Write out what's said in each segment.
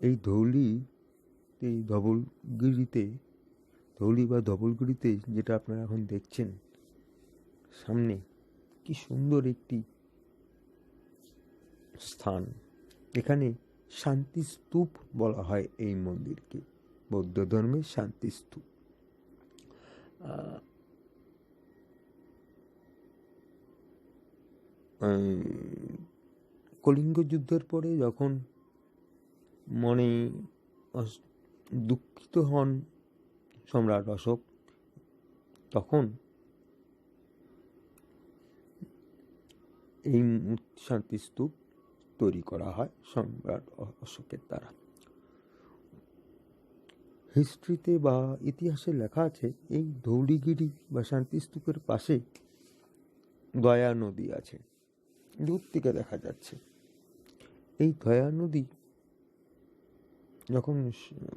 এই ধৌলি এই ধবলগিরিতে, ধৌলি বা ধবলগিরিতে যেটা আপনারা এখন দেখছেন, সামনে কি সুন্দর একটি স্থান। এখানে শান্তি স্তূপ বলা হয় এই মন্দিরকে। বৌদ্ধ ধর্মের শান্তি স্তূপ। কলিঙ্গ যুদ্ধের পরে যখন মনে দুঃখিত হন সম্রাট অশোক। তখন এই শান্তি শান্তিস্তূপ তৈরি করা হয় সম্রাট অশোকের দ্বারা। হিস্ট্রিতে বা ইতিহাসে লেখা আছে, এই ধৌলিগিরি বা শান্তি শান্তিস্তূপের পাশে দয়া নদী আছে। দূর থেকে দেখা যাচ্ছে, এই দয়া নদী যখন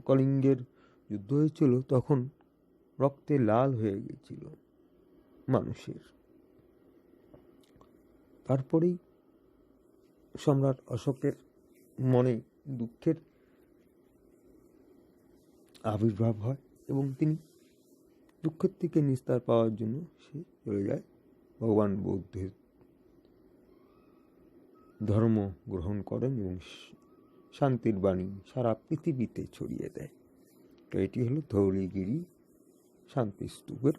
কলিঙ্গের যুদ্ধ হয়েছিল, তখন রক্তে লাল হয়ে গিয়েছিল মানুষের। তারপরেই সম্রাট অশোকের মনে দুঃখের আবির্ভাব হয় এবং তিনি দুঃখের থেকে নিস্তার পাওয়ার জন্য সে চলে যায় ভগবান বৌদ্ধের ধর্ম গ্রহণ করেন এবং শান্তির বাণী সারা পৃথিবীতে ছড়িয়ে দেয়। তো এটি হলো ধৌলিগিরি শান্তি স্তূপের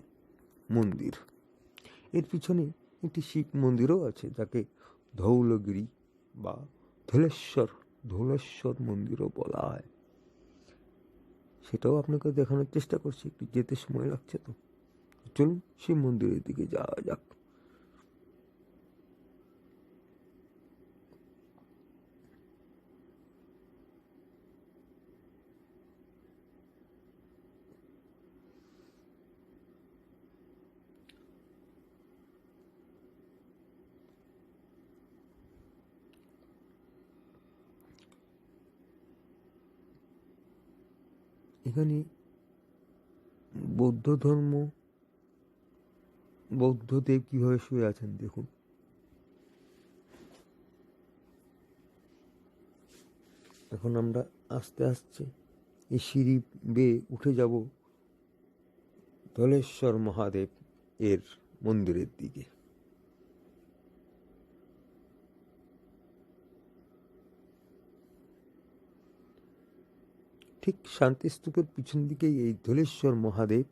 মন্দির। এর পিছনে একটি শিব মন্দিরও আছে, যাকে ধৌলগিরি বা ধলেশ্বর ধলেশ্বর মন্দিরও বলা হয়। সেটাও আপনাকে দেখানোর চেষ্টা করছি, একটু যেতে সময় লাগছে তো। চলুন শিব মন্দিরের দিকে যাওয়া যাক। এখানে বৌদ্ধ ধর্ম, বৌদ্ধদেব কীভাবে শুয়ে আছেন দেখুন। এখন আমরা আস্তে আস্তে এই সিঁড়ি বেয়ে উঠে যাব ধলেশ্বর মহাদেব এর মন্দিরের দিকে। ঠিক শান্তিস্তূপের পিছন দিকেই এই ধলেশ্বর মহাদেব।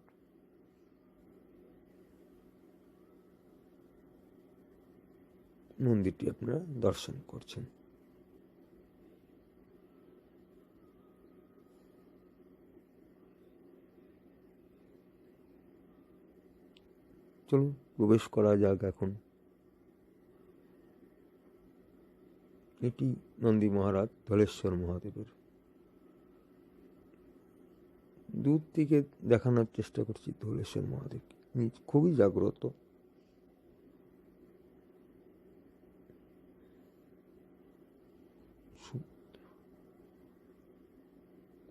মন্দিরটি আপনারা দর্শন করছেন। চলুন, প্রবেশ করা যাক এখন। এটি নন্দী মহারাজ ধলেশ্বর মহাদেবের। দূর থেকে দেখানোর চেষ্টা করছি ধলেশ্বর মহাদেব তিনি খুবই জাগ্রত।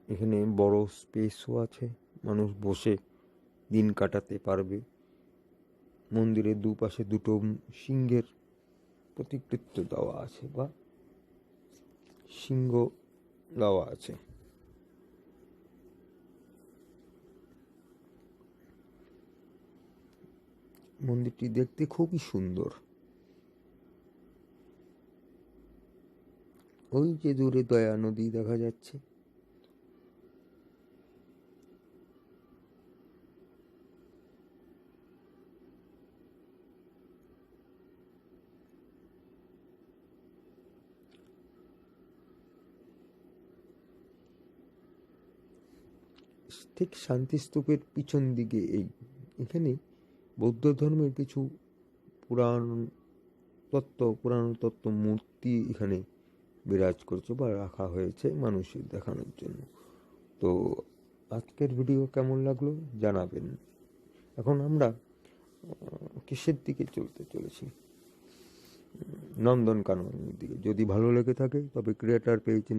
এখানে বড় স্পেসও আছে। মানুষ বসে দিন কাটাতে পারবে। মন্দিরের দুপাশে দুটো সিংহের প্রতিকৃত দেওয়া আছে বা সিংহ দেওয়া আছে। মন্দিরটি দেখতে খুবই সুন্দর। ওই যে দূরে দয়া নদী দেখা যাচ্ছে। ঠিক শান্তিস্তূপের পিছন দিকে এই এখানে বৌদ্ধ ধর্মের কিছু পুরাণ তত্ত্ব পুরাণ তত্ত্ব মূর্তি এখানে বিরাজ করছে বা রাখা হয়েছে মানুষের দেখানোর জন্য। তো আজকের ভিডিও কেমন লাগল জানাবেন। এখন আমরা কিসের দিকে চলতে চলেছি? নন্দনকাননের দিকে। যদি ভালো লেগে থাকে, তবে ক্রিয়েটার পেয়েছি